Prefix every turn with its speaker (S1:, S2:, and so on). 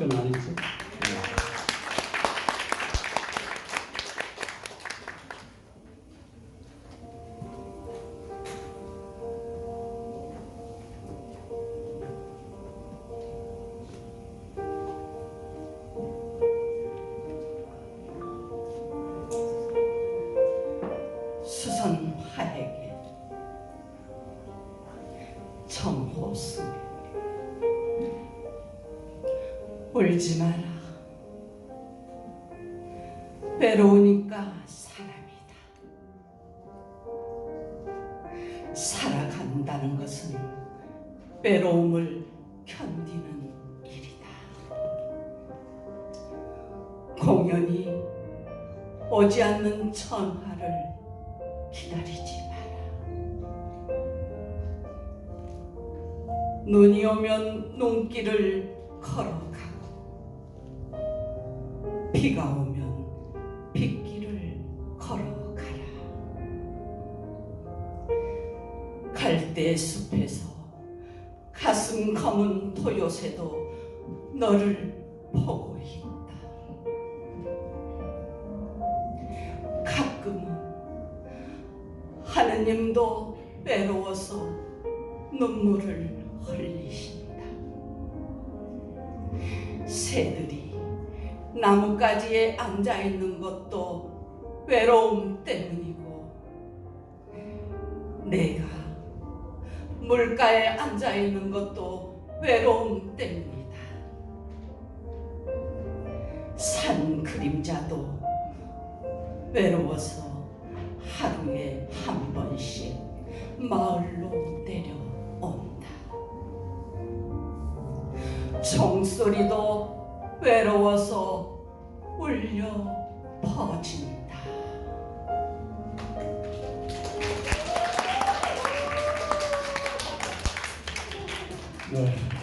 S1: 그건 아니죠.
S2: 수선 화에게 청호수 울지 마라. 외로우니까 사람이다. 살아간다는 것은 외로움을 견디는 일이다. 공연히 오지 않는 천하를 기다리지 마라. 눈이 오면 눈길을 걸어가고, 비가 오면 빗길을 걸어가라. 갈대 숲에서 가슴 검은 토요새도 너를 보고 있다. 가끔은 하느님도 외로워서 눈물을 흘리신다. 새들이 나뭇가지에 앉아 있는 것도 외로움 때문이고, 내가 물가에 앉아 있는 것도 외로움 때문이다. 산 그림자도 외로워서 하루에 한 번씩 마을로 내려온다. 종소리도 외로워서 울려 퍼진다.
S1: 네.